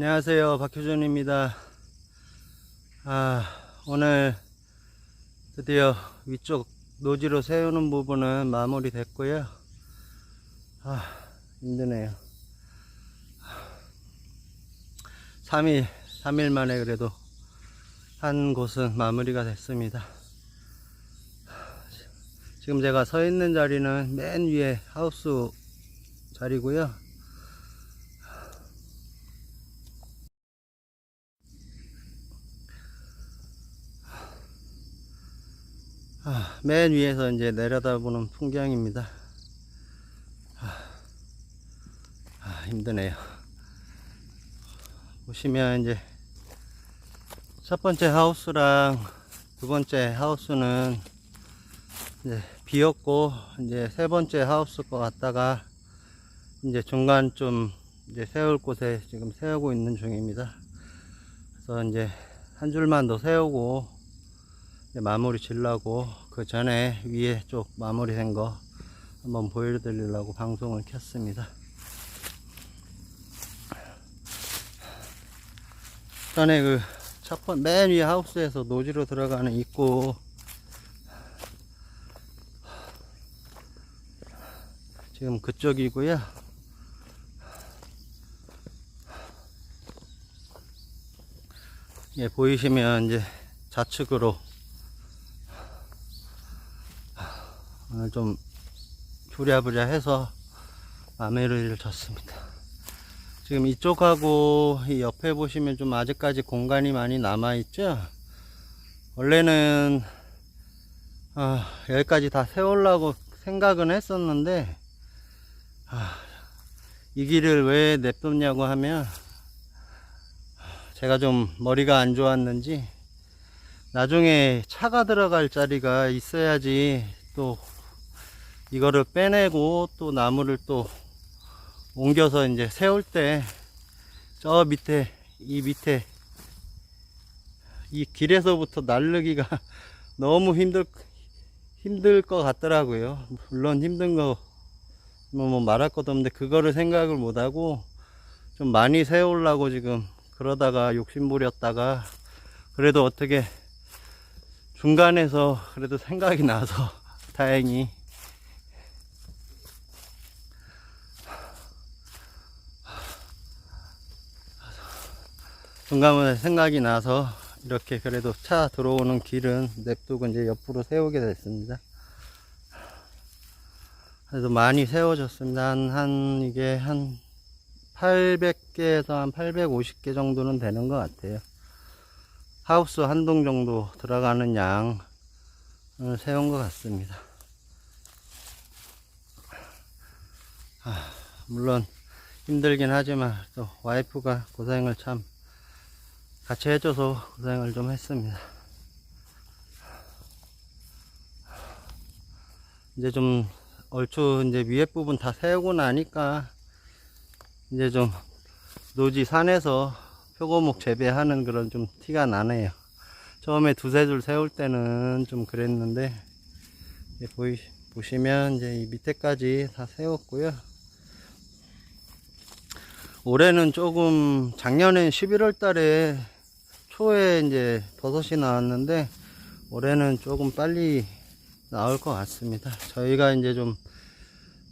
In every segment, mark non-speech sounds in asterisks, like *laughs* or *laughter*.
안녕하세요. 박효준입니다. 아, 오늘 드디어 위쪽 노지로 세우는 부분은 마무리 됐고요. 아, 힘드네요. 3일, 3일 만에 그래도 한 곳은 마무리가 됐습니다. 지금 제가 서 있는 자리는 맨 위에 하우스 자리고요. 아, 맨 위에서 이제 내려다보는 풍경입니다. 아, 아, 힘드네요. 보시면 이제 첫 번째 하우스랑 두 번째 하우스는 이제 비었고 이제 세 번째 하우스 거 갔다가 이제 중간 좀 이제 세울 곳에 지금 세우고 있는 중입니다. 그래서 이제 한 줄만 더 세우고 마무리 질라고 그 전에 위에 쪽 마무리 된 거 한번 보여드리려고 방송을 켰습니다. 전에 그첫 번, 맨 위에 하우스에서 노지로 들어가는 입구 지금 그쪽이고요. 예, 보이시면 이제 좌측으로 오늘 좀 부랴부랴 해서 마무리를 졌습니다. 지금 이쪽하고 이 옆에 보시면 좀 아직까지 공간이 많이 남아 있죠. 원래는 아, 여기까지 다 세우려고 생각은 했었는데 아, 이 길을 왜 냅뒀냐고 하면 제가 좀 머리가 안 좋았는지 나중에 차가 들어갈 자리가 있어야지 또 이거를 빼내고 또 나무를 또 옮겨서 이제 세울 때 저 밑에 이 밑에 이 길에서부터 나르기가 *laughs* 너무 힘들 힘들 것 같더라고요. 물론 힘든 거 뭐 말할 것도 없는데 그거를 생각을 못 하고 좀 많이 세우려고 지금 그러다가 욕심 부렸다가 그래도 어떻게 중간에서 그래도 생각이 나서 *laughs* 다행히 중간에 생각이 나서 이렇게 그래도 차 들어오는 길은 냅두고 이제 옆으로 세우게 됐습니다. 그래도 많이 세워졌습니다. 한, 한, 이게 한 800개에서 한 850개 정도는 되는 것 같아요. 하우스 한 동 정도 들어가는 양을 세운 것 같습니다. 아, 물론 힘들긴 하지만 또 와이프가 고생을 참 같이 해줘서 고생을 좀 했습니다. 이제 좀 얼추 이제 위에 부분 다 세우고 나니까 이제 좀 노지 산에서 표고목 재배하는 그런 좀 티가 나네요. 처음에 두세 줄 세울 때는 좀 그랬는데 보이, 보시면 이제 이 밑에까지 다 세웠고요. 올해는 조금 작년엔 11월 달에 초에 이제 버섯이 나왔는데 올해는 조금 빨리 나올 것 같습니다. 저희가 이제 좀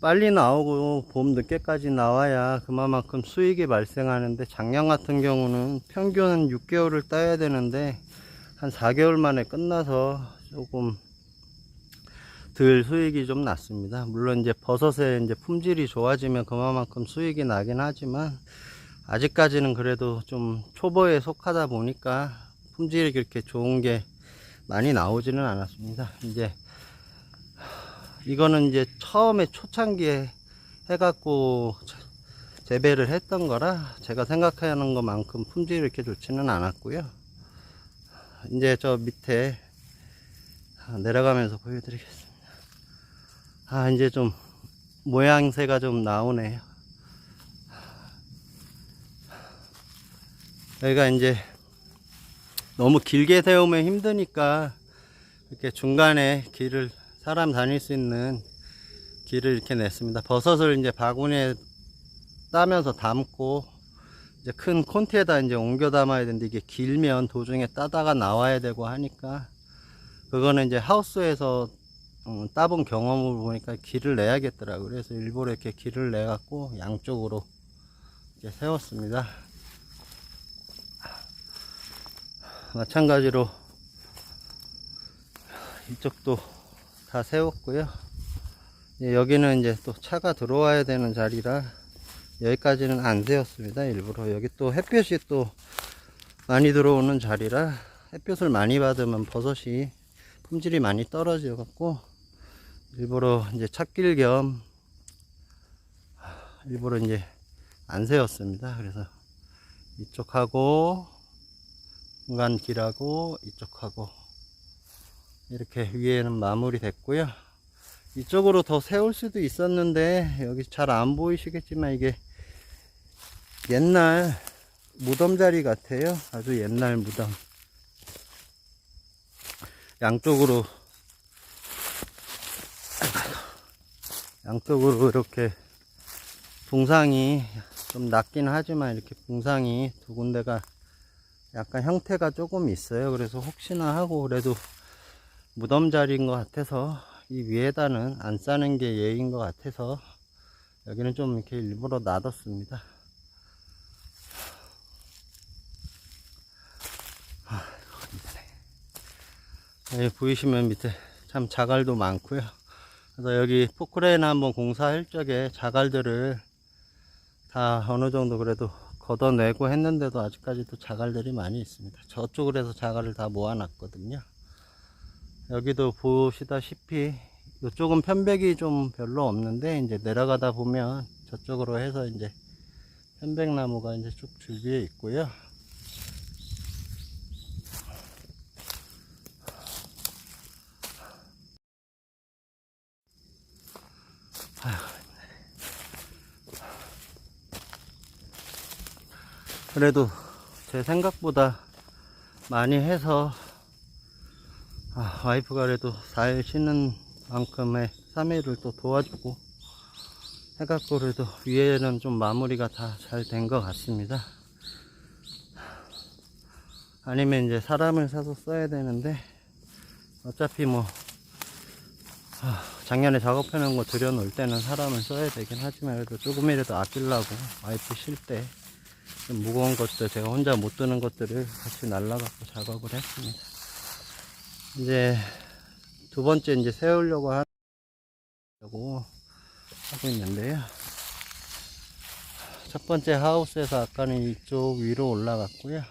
빨리 나오고 봄 늦게까지 나와야 그만큼 수익이 발생하는데 작년 같은 경우는 평균 한 6개월을 따야 되는데 한 4개월 만에 끝나서 조금 덜 수익이 좀 났습니다. 물론 이제 버섯의 이제 품질이 좋아지면 그만큼 수익이 나긴 하지만 아직까지는 그래도 좀 초보에 속하다 보니까 품질이 그렇게 좋은 게 많이 나오지는 않았습니다. 이제 이거는 이제 처음에 초창기에 해갖고 재배를 했던 거라 제가 생각하는 것만큼 품질이 이렇게 좋지는 않았고요. 이제 저 밑에 내려가면서 보여드리겠습니다. 아, 이제 좀 모양새가 좀 나오네요. 여기가 이제 너무 길게 세우면 힘드니까 이렇게 중간에 길을 사람 다닐 수 있는 길을 이렇게 냈습니다. 버섯을 이제 바구니에 따면서 담고 이제 큰 콘티에다 이제 옮겨 담아야 되는데 이게 길면 도중에 따다가 나와야 되고 하니까 그거는 이제 하우스에서 음, 따본 경험을 보니까 길을 내야겠더라고요. 그래서 일부러 이렇게 길을 내 갖고 양쪽으로 이제 세웠습니다. 마찬가지로 이쪽도 다 세웠고요. 이제 여기는 이제 또 차가 들어와야 되는 자리라 여기까지는 안 세웠습니다. 일부러 여기 또 햇볕이 또 많이 들어오는 자리라 햇볕을 많이 받으면 버섯이 품질이 많이 떨어져 갖고 일부러 이제 찾길 겸 일부러 이제 안 세웠습니다. 그래서 이쪽하고 중간 길하고 이쪽하고 이렇게 위에는 마무리 됐고요. 이쪽으로 더 세울 수도 있었는데 여기 잘 안 보이시겠지만 이게 옛날 무덤 자리 같아요. 아주 옛날 무덤. 양쪽으로 양쪽으로 이렇게 붕상이 좀 낮긴 하지만 이렇게 붕상이 두 군데가 약간 형태가 조금 있어요. 그래서 혹시나 하고 그래도 무덤 자리인 것 같아서 이 위에다는 안 싸는 게 예인 것 같아서 여기는 좀 이렇게 일부러 놔뒀습니다. 아, 여기 보이시면 밑에 참 자갈도 많고요. 그래서 여기 포크레인 한번 공사할 적에 자갈들을 다 어느 정도 그래도 걷어내고 했는데도 아직까지도 자갈들이 많이 있습니다. 저쪽으로 해서 자갈을 다 모아놨거든요. 여기도 보시다시피 이쪽은 편백이 좀 별로 없는데 이제 내려가다 보면 저쪽으로 해서 이제 편백나무가 이제 쭉 줄비에 있고요. 그래도 제 생각보다 많이 해서 아, 와이프가 그래도 4일 쉬는 만큼의 3일을 또 도와주고 해갖고 그래도 위에는 좀 마무리가 다 잘 된 것 같습니다. 아니면 이제 사람을 사서 써야 되는데 어차피 뭐 아, 작년에 작업해 놓은 거 들여놓을 때는 사람을 써야 되긴 하지만 그래도 조금이라도 아끼려고 와이프 쉴때 무거운 것들 제가 혼자 못 드는 것들을 같이 날라갖고 작업을 했습니다. 이제 두 번째 이제 세우려고 하려고 하고 있는데요. 첫 번째 하우스에서 아까는 이쪽 위로 올라갔고요.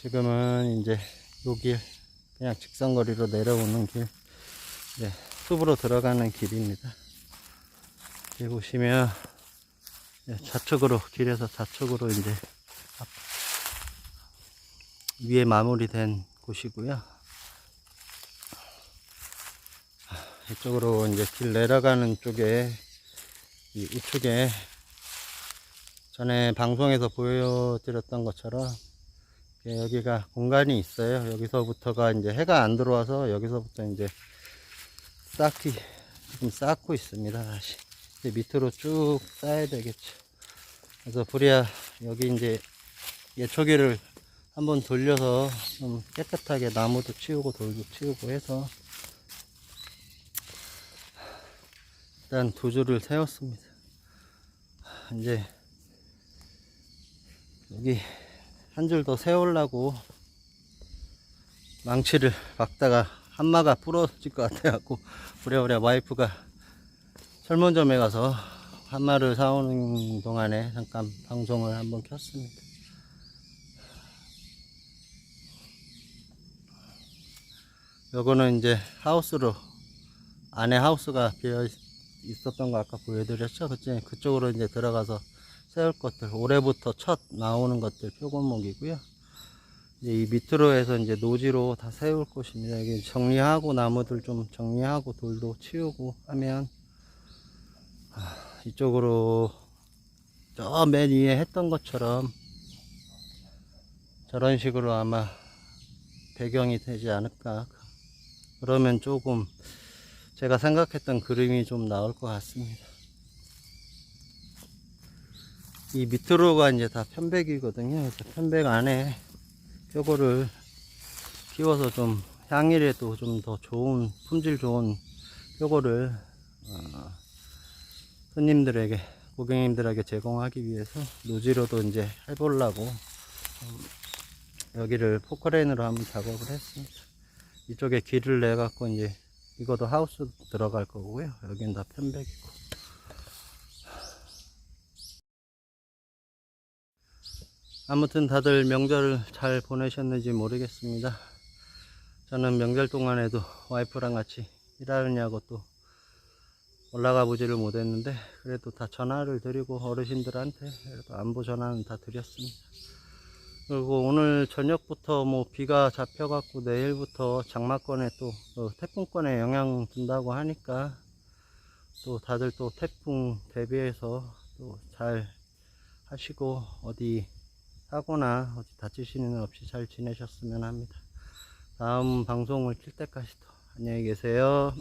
지금은 이제 여기 그냥 직선거리로 내려오는 길, 네, 숲으로 들어가는 길입니다. 여기 보시면 네, 좌측으로 길에서 좌측으로 이제 앞- 위에 마무리된 곳이고요. 이쪽으로 이제 길 내려가는 쪽에 이 우측에 전에 방송에서 보여드렸던 것처럼 여기가 공간이 있어요. 여기서부터가 이제 해가 안 들어와서 여기서부터 이제 쌓기 지금 쌓고 있습니다. 다시 이제 밑으로 쭉 쌓아야 되겠죠. 그래서 불이야 여기 이제 예초기를 한번 돌려서 좀 깨끗하게 나무도 치우고 돌도 치우고 해서 일단 두 줄을 세웠습니다. 이제 여기 한 줄 더 세우려고 망치를 박다가 한마가 부러질 것 같아갖고 부랴부랴 와이프가 설문점에 가서 한마를 사오는 동안에 잠깐 방송을 한번 켰습니다. 요거는 이제 하우스로 안에 하우스가 비어 있- 있었던 거 아까 보여드렸죠? 그치? 그쪽으로 이제 들어가서 세울 것들 올해부터 첫 나오는 것들 표고목이고요. 이제 이 밑으로 해서 이제 노지로 다 세울 곳입니다. 여기 정리하고 나무들 좀 정리하고 돌도 치우고 하면 아, 이쪽으로 저 맨 위에 했던 것처럼 저런 식으로 아마 배경이 되지 않을까. 그러면 조금 제가 생각했던 그림이 좀 나올 것 같습니다. 이 밑으로가 이제 다 편백이거든요. 편백 안에 요거를 키워서 좀 향일에도 좀 더 좋은 품질 좋은 요거를 어, 손님들에게 고객님들에게 제공하기 위해서 노지로도 이제 해보려고 음, 여기를 포크레인으로 한번 작업을 했습니다. 이쪽에 길을 내 갖고 이제 이것도 하우스 들어갈 거고요. 여긴 다 편백이고. 아무튼 다들 명절을 잘 보내셨는지 모르겠습니다. 저는 명절 동안에도 와이프랑 같이 일하느냐고 또 올라가 보지를 못했는데 그래도 다 전화를 드리고 어르신들한테 안부 전화는 다 드렸습니다. 그리고 오늘 저녁부터 뭐 비가 잡혀갖고 내일부터 장마권에 또 어, 태풍권에 영향 준다고 하니까 또 다들 또 태풍 대비해서 또 잘 하시고 어디 사고나 어디 다치시는 일 없이 잘 지내셨으면 합니다. 다음 방송을 킬 때까지도 안녕히 계세요.